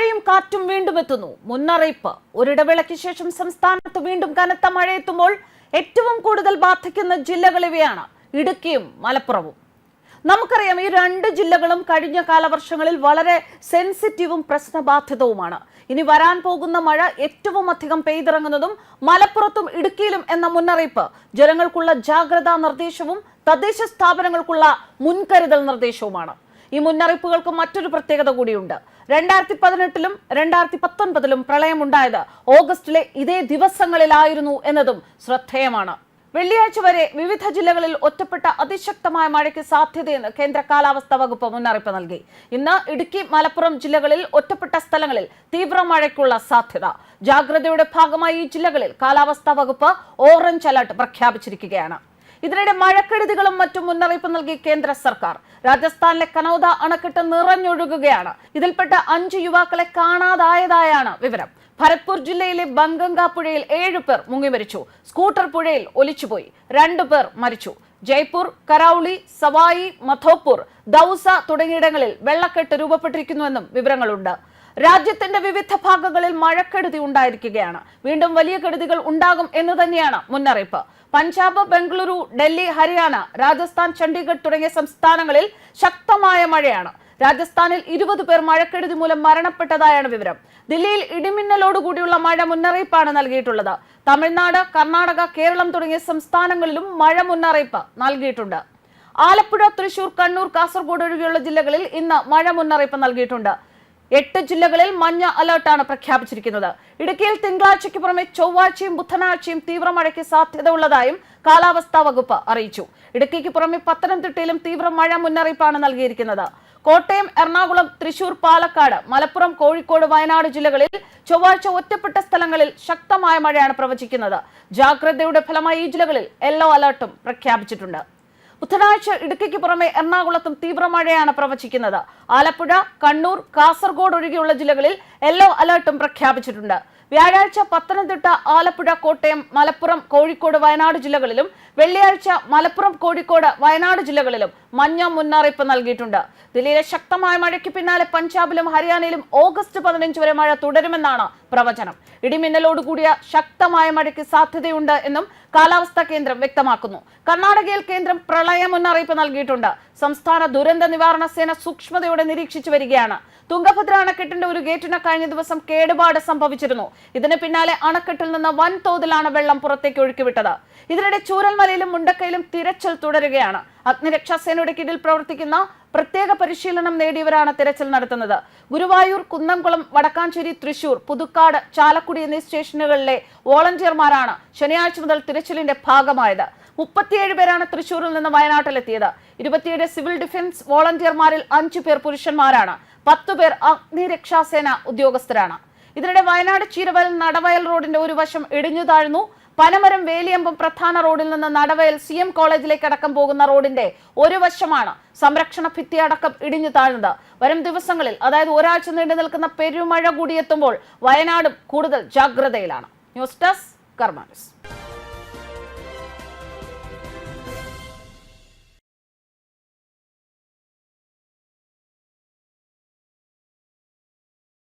മഴയും കാറ്റും വീണ്ടും എത്തുന്നു. മുന്നറിയിപ്പ്. ഒരിടവേളയ്ക്ക് ശേഷം സംസ്ഥാനത്ത് വീണ്ടും കനത്ത മഴയെത്തുമ്പോൾ ഏറ്റവും കൂടുതൽ ബാധിക്കുന്ന ജില്ലകൾ ഇവയാണ്. ഇടുക്കിയും മലപ്പുറവും. നമുക്കറിയാം ഈ രണ്ട് ജില്ലകളും കഴിഞ്ഞ കാലവർഷങ്ങളിൽ വളരെ സെൻസിറ്റീവും പ്രശ്നബാധിതവുമാണ്. ഇനി വരാൻ പോകുന്ന മഴ ഏറ്റവും അധികം പെയ്തിറങ്ങുന്നതും മലപ്പുറത്തും ഇടുക്കിയിലും എന്ന മുന്നറിയിപ്പ്. ജനങ്ങൾക്കുള്ള ജാഗ്രതാ നിർദ്ദേശവും തദ്ദേശ സ്ഥാപനങ്ങൾക്കുള്ള മുൻകരുതൽ നിർദ്ദേശവുമാണ്. ഈ മുന്നറിയിപ്പുകൾക്ക് മറ്റൊരു പ്രത്യേകത കൂടിയുണ്ട്. രണ്ടായിരത്തി പതിനെട്ടിലും രണ്ടായിരത്തി പത്തൊൻപതിലും പ്രളയമുണ്ടായത് ഓഗസ്റ്റിലെ ഇതേ ദിവസങ്ങളിലായിരുന്നു എന്നതും ശ്രദ്ധേയമാണ്. വെള്ളിയാഴ്ച വരെ വിവിധ ജില്ലകളിൽ ഒറ്റപ്പെട്ട അതിശക്തമായ മഴയ്ക്ക് സാധ്യതയെന്ന് കേന്ദ്ര കാലാവസ്ഥാ വകുപ്പ് മുന്നറിയിപ്പ് നൽകി. ഇന്ന് ഇടുക്കി മലപ്പുറം ജില്ലകളിൽ ഒറ്റപ്പെട്ട സ്ഥലങ്ങളിൽ തീവ്ര മഴയ്ക്കുള്ള സാധ്യത. ജാഗ്രതയുടെ ഭാഗമായി ഈ ജില്ലകളിൽ കാലാവസ്ഥാ വകുപ്പ് ഓറഞ്ച് അലർട്ട് പ്രഖ്യാപിച്ചിരിക്കുകയാണ്. ഇതിനിടെ മഴക്കെടുതികളും മറ്റും മുന്നറിയിപ്പ് നൽകി കേന്ദ്ര സർക്കാർ. രാജസ്ഥാനിലെ കനൌദ അണക്കെട്ട് നിറഞ്ഞൊഴുകുകയാണ്. ഇതിൽപ്പെട്ട അഞ്ച് യുവാക്കളെ കാണാതായതായാണ് വിവരം. ഭരത്പൂർ ജില്ലയിലെ ബംഗംഗ പുഴയിൽ ഏഴു പേർ മുങ്ങിമരിച്ചു. സ്കൂട്ടർ പുഴയിൽ ഒലിച്ചുപോയി. രണ്ടു പേർ മരിച്ചു. ജയ്പൂർ കരൌളി സവായി മധോപൂർ ദൌസ തുടങ്ങിയിടങ്ങളിൽ വെള്ളക്കെട്ട് രൂപപ്പെട്ടിരിക്കുന്നുവെന്നും വിവരങ്ങളുണ്ട്. രാജ്യത്തിന്റെ വിവിധ ഭാഗങ്ങളിൽ മഴക്കെടുതി ഉണ്ടായിരിക്കുകയാണ്. വീണ്ടും വലിയ കെടുതികൾ ഉണ്ടാകും എന്ന് തന്നെയാണ് മുന്നറിയിപ്പ്. പഞ്ചാബ് ബംഗളൂരു ഡൽഹി ഹരിയാന രാജസ്ഥാൻ ചണ്ഡീഗഡ് തുടങ്ങിയ സംസ്ഥാനങ്ങളിൽ ശക്തമായ മഴയാണ്. രാജസ്ഥാനിൽ ഇരുപത് പേർ മഴക്കെടുതി മൂലം മരണപ്പെട്ടതായാണ് വിവരം. ദില്ലിയിൽ ഇടിമിന്നലോടുകൂടിയുള്ള മഴ മുന്നറിയിപ്പാണ് നൽകിയിട്ടുള്ളത്. തമിഴ്നാട് കർണാടക കേരളം തുടങ്ങിയ സംസ്ഥാനങ്ങളിലും മഴ മുന്നറിയിപ്പ് നൽകിയിട്ടുണ്ട്. ആലപ്പുഴ തൃശൂർ കണ്ണൂർ കാസർഗോഡ് ഒഴികെയുള്ള ജില്ലകളിൽ ഇന്ന് മഴ മുന്നറിയിപ്പ് നൽകിയിട്ടുണ്ട്. എട്ട് ജില്ലകളിൽ മഞ്ഞ അലർട്ടാണ് പ്രഖ്യാപിച്ചിരിക്കുന്നത്. ഇടുക്കിയിൽ തിങ്കളാഴ്ചയ്ക്ക് പുറമെ ചൊവ്വാഴ്ചയും ബുധനാഴ്ചയും തീവ്ര മഴയ്ക്ക് സാധ്യത ഉള്ളതായും കാലാവസ്ഥാ വകുപ്പ് അറിയിച്ചു. ഇടുക്കിക്ക് പുറമെ പത്തനംതിട്ടയിലും തീവ്ര മഴ മുന്നറിയിപ്പാണ് നൽകിയിരിക്കുന്നത്. കോട്ടയം എറണാകുളം തൃശൂർ പാലക്കാട് മലപ്പുറം കോഴിക്കോട് വയനാട് ജില്ലകളിൽ ചൊവ്വാഴ്ച ഒറ്റപ്പെട്ട സ്ഥലങ്ങളിൽ ശക്തമായ മഴയാണ് പ്രവചിക്കുന്നത്. ജാഗ്രതയുടെ ഫലമായി ഈ ജില്ലകളിൽ യെല്ലോ അലർട്ടും പ്രഖ്യാപിച്ചിട്ടുണ്ട്. ബുധനാഴ്ച ഇടുക്കിക്ക് പുറമെ എറണാകുളത്തും തീവ്ര മഴയാണ് പ്രവചിക്കുന്നത്. ആലപ്പുഴ കണ്ണൂർ കാസർഗോഡ് ഒഴികെയുള്ള ജില്ലകളിൽ യെല്ലോ അലർട്ടും പ്രഖ്യാപിച്ചിട്ടുണ്ട്. വ്യാഴാഴ്ച പത്തനംതിട്ട ആലപ്പുഴ കോട്ടയം മലപ്പുറം കോഴിക്കോട് വയനാട് ജില്ലകളിലും വെള്ളിയാഴ്ച മലപ്പുറം കോഴിക്കോട് വയനാട് ജില്ലകളിലും മഞ്ഞ മുന്നറിയിപ്പ് നൽകിയിട്ടുണ്ട്. ദില്ലിയിലെ ശക്തമായ മഴയ്ക്ക് പിന്നാലെ പഞ്ചാബിലും ഹരിയാനയിലും ഓഗസ്റ്റ് പതിനഞ്ച് വരെ മഴ തുടരുമെന്നാണ് പ്രവചനം. ഇടിമിന്നലോടുകൂടിയ ശക്തമായ മഴയ്ക്ക് സാധ്യതയുണ്ട് എന്നും കാലാവസ്ഥാ കേന്ദ്രം വ്യക്തമാക്കുന്നു. കർണാടകയിൽ കേന്ദ്രം പ്രളയ മുന്നറിയിപ്പ് നൽകിയിട്ടുണ്ട്. സംസ്ഥാന ദുരന്ത നിവാരണ സേന സൂക്ഷ്മതയോടെ നിരീക്ഷിച്ചു വരികയാണ്. തുംഗഭദ്ര അണക്കെട്ടിന്റെ ഒരു ഗേറ്റിന് കഴിഞ്ഞ ദിവസം കേടുപാട് സംഭവിച്ചിരുന്നു. ഇതിന് പിന്നാലെ അണക്കെട്ടിൽ നിന്ന് വൻതോതിലാണ് വെള്ളം പുറത്തേക്ക് ഒഴുക്കിവിട്ടത്. ഇതിനിടെ ചൂരൽമലയിലും മുണ്ടക്കയിലും തിരച്ചിൽ തുടരുകയാണ്. അഗ്നിരക്ഷാസേനയുടെ കീഴിൽ പ്രവർത്തിക്കുന്ന പ്രത്യേക പരിശീലനം നേടിയവരാണ് തിരച്ചിൽ നടത്തുന്നത്. ഗുരുവായൂർ കുന്നംകുളം വടക്കാഞ്ചേരി തൃശൂർ പുതുക്കാട് ചാലക്കുടി എന്നീ സ്റ്റേഷനുകളിലെ വോളണ്ടിയർമാരാണ് ശനിയാഴ്ച മുതൽ തിരച്ചിലിന്റെ ഭാഗമായത്. മുപ്പത്തിയേഴ് പേരാണ് തൃശൂരിൽ നിന്ന് വയനാട്ടിലെത്തിയത്. ഇരുപത്തിയേഴ് സിവിൽ ഡിഫൻസ് വോളണ്ടിയർമാരിൽ അഞ്ചു പേർ പുരുഷന്മാരാണ്. പത്തു പേർ അഗ്നിരക്ഷാസേന ഉദ്യോഗസ്ഥരാണ്. ഇതിനിടെ വയനാട് ചീരവയൽ നടവയൽ റോഡിന്റെ ഒരു വശം ഇടിഞ്ഞു താഴ്ന്നു. പനമരം വേലിയമ്പം പ്രധാന റോഡിൽ നിന്ന് നടവയൽ സി എം കോളേജിലേക്ക് അടക്കം പോകുന്ന റോഡിന്റെ ഒരു വശമാണ് സംരക്ഷണ ഭിത്തി അടക്കം ഇടിഞ്ഞു താഴ്ന്നത്. വരും ദിവസങ്ങളിൽ അതായത് ഒരാഴ്ച നീണ്ടു നിൽക്കുന്ന പെരുമഴ കൂടിയെത്തുമ്പോൾ വയനാടും കൂടുതൽ ജാഗ്രതയിലാണ്. News desk കർമാനസ്